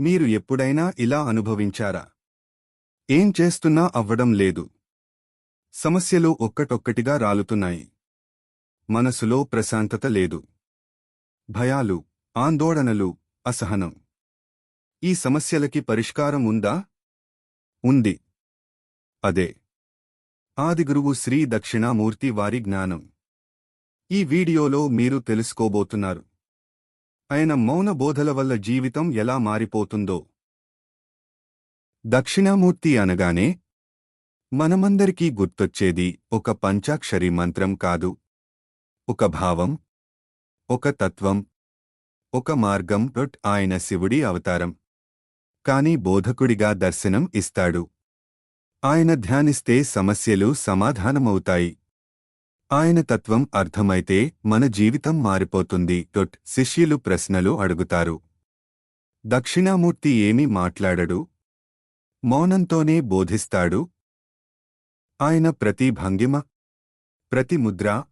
మీరు ఎప్పుడైనా ఇలా అనుభవించారా? ఏం చేస్తున్నా అవ్వడం లేదు. సమస్యలు ఒక్కటొక్కటిగా రాలుతున్నాయి. మనసులో ప్రశాంతత లేదు. భయాలు ఆందోళనలు అసహనం. ఈ సమస్యలకి పరిష్కారం ఉందా? ఉంది. అదే. ఆదిగురువు శ్రీ దక్షిణామూర్తి వారి జ్ఞానం. ఈ వీడియోలో మీరు తెలుసుకోబోతున్నారు. ఆయన మౌన బోధల వల్ల జీవితం ఎలా మారిపోతుందో. దక్షిణామూర్తి అనగానే మనమందరికీ గుర్తొచ్చేది ఒక పంచాక్షరి మంత్రం కాదు. ఒక భావం ఒక తత్వం ఒక మార్గం డొట్ ఆయన శివుడి అవతారం. కాని బోధకుడిగా దర్శనం ఇస్తాడు. ఆయన ధ్యానిస్తే సమస్యలు సమాధానమవుతాయి. ఆయన తత్వం అర్థమైతే మన జీవితం మారిపోతుంది. డొట్ శిష్యులు ప్రశ్నలు అడుగుతారు. దక్షిణామూర్తి ఏమీ మాట్లాడడు? మౌనంతోనే బోధిస్తాడు? ఆయన ప్రతి భంగిమ ప్రతి ముద్ర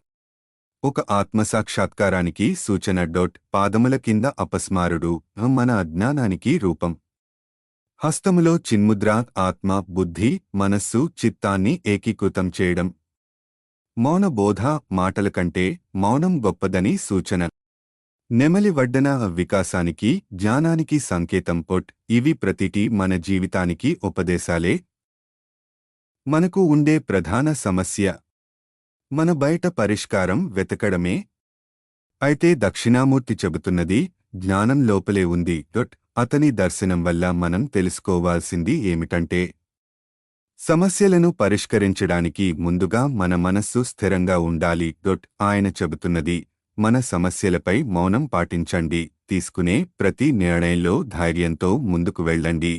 ఒక ఆత్మసాక్షాత్కారానికి సూచన. డొట్ పాదముల కింద అపస్మారుడు మన అజ్ఞానానికి రూపం. హస్తములో చిన్ముద్ర ఆత్మ బుద్ధి మనస్సు చిత్తాన్ని ఏకీకృతం చేయడం. మౌనబోధ మాటల కంటే మౌనం గొప్పదని సూచన. నెమలి వడ్డన వికాసానికి జ్ఞానానికి సంకేతం పొట్ ఇవి ప్రతిటి మన జీవితానికి ఉపదేశాలే. మనకు ఉండే ప్రధాన సమస్య. మన బయట పరిష్కారం వెతకడమే. అయితే దక్షిణామూర్తి చెబుతున్నది జ్ఞానం లోపలే ఉంది డొట్ అతని దర్శనం వల్ల మనం తెలుసుకోవాల్సింది ఏమిటంటే సమస్యలను పరిష్కరించడానికి ముందుగా మన మనస్సు స్థిరంగా ఉండాలి. డొట్ ఆయన చెబుతున్నది మన సమస్యలపై మౌనం పాటించండి. తీసుకునే ప్రతి నిర్ణయంలో ధైర్యంతో ముందుకు వెళ్ళండి.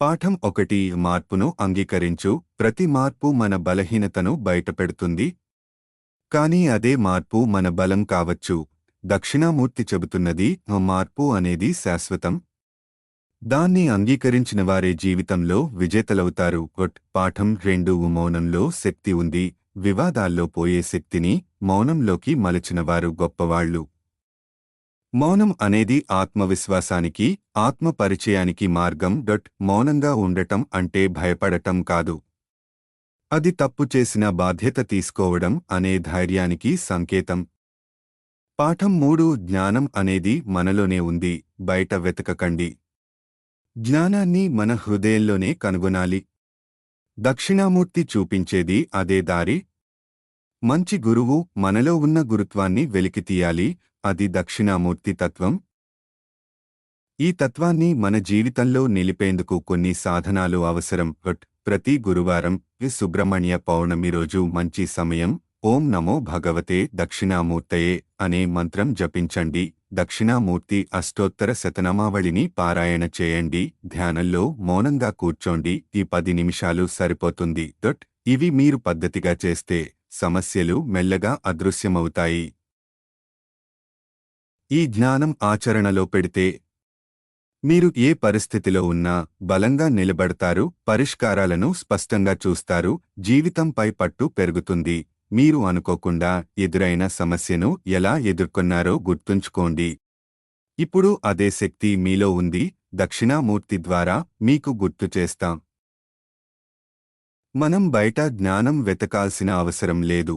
పాఠం ఒకటి మార్పును అంగీకరించు. ప్రతి మార్పు మన బలహీనతను బయటపెడుతుంది. కాని అదే మార్పు మన బలం కావచ్చు. దక్షిణామూర్తి చెబుతున్నది మార్పు అనేది శాశ్వతం. దాన్ని అంగీకరించిన వారే జీవితంలో విజేతలవుతారు. కొట్ పాఠం రెండు మౌనంలో శక్తి ఉంది. వివాదాల్లో పోయే శక్తిని మౌనంలోకి మలచినవారు గొప్పవాళ్ళు మౌనం అనేది ఆత్మవిశ్వాసానికి ఆత్మ పరిచయానికి మార్గం. డొట్ మౌనంగా ఉండటం అంటే భయపడటం కాదు. అది తప్పు చేసిన బాధ్యత తీసుకోవడం అనే ధైర్యానికి సంకేతం. పాఠం మూడు జ్ఞానం అనేది మనలోనే ఉంది. బయట వెతకకండి. జ్ఞానాన్ని మన హృదయంలోనే కనుగొనాలి. దక్షిణామూర్తి చూపించేది అదే దారి. మంచి గురువు మనలో ఉన్న గురుత్వాన్ని వెలికితీయాలి అది దక్షిణామూర్తి తత్వం. ఈ తత్వాన్ని మన జీవితంలో నిలిపేందుకు కొన్ని సాధనాలు అవసరం. బట్ ప్రతి గురువారం వి సుబ్రహ్మణ్య పౌర్ణమి రోజు మంచి సమయం. ఓం నమో భగవతే దక్షిణామూర్తయే అనే మంత్రం జపించండి. దక్షిణామూర్తి అష్టోత్తర శతనామావళిని పారాయణ చేయండి ధ్యానంలో మౌనంగా కూర్చోండి ఈ పది నిమిషాలు సరిపోతుంది. దొట్ ఇవి మీరు పద్ధతిగా చేస్తే సమస్యలు మెల్లగా అదృశ్యమవుతాయి. ఈ జ్ఞానం ఆచరణలో పెడితే మీరు ఏ పరిస్థితిలో ఉన్నా బలంగా నిలబడతారు పరిష్కారాలను స్పష్టంగా చూస్తారు జీవితంపై పట్టు పెరుగుతుంది. మీరు అనుకోకుండా ఎదురైన సమస్యను ఎలా ఎదుర్కొన్నారో గుర్తుంచుకోండి. ఇప్పుడు అదే శక్తి మీలో ఉంది దక్షిణామూర్తి ద్వారా మీకు గుర్తు చేస్తాం. మనం బయట జ్ఞానం వెతకాల్సిన అవసరం లేదు.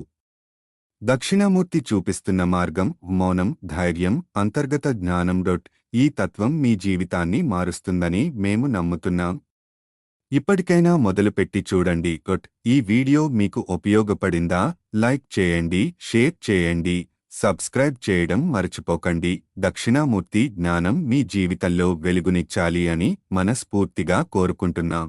దక్షిణామూర్తి చూపిస్తున్న మార్గం మౌనం ధైర్యం అంతర్గత జ్ఞానం డొట్ ఈ తత్వం మీ జీవితాన్ని మారుస్తుందని మేము నమ్ముతున్నాం. ఇప్పటికైనా మొదలుపెట్టి చూడండి కొట్. ఈ వీడియో మీకు ఉపయోగపడిందా? లైక్ చేయండి షేర్ చేయండి సబ్స్క్రైబ్ చేయడం మర్చిపోకండి. దక్షిణామూర్తి జ్ఞానం మీ జీవితంలో వెలుగునిచ్చాలి అని మనస్ఫూర్తిగా కోరుకుంటున్నాం.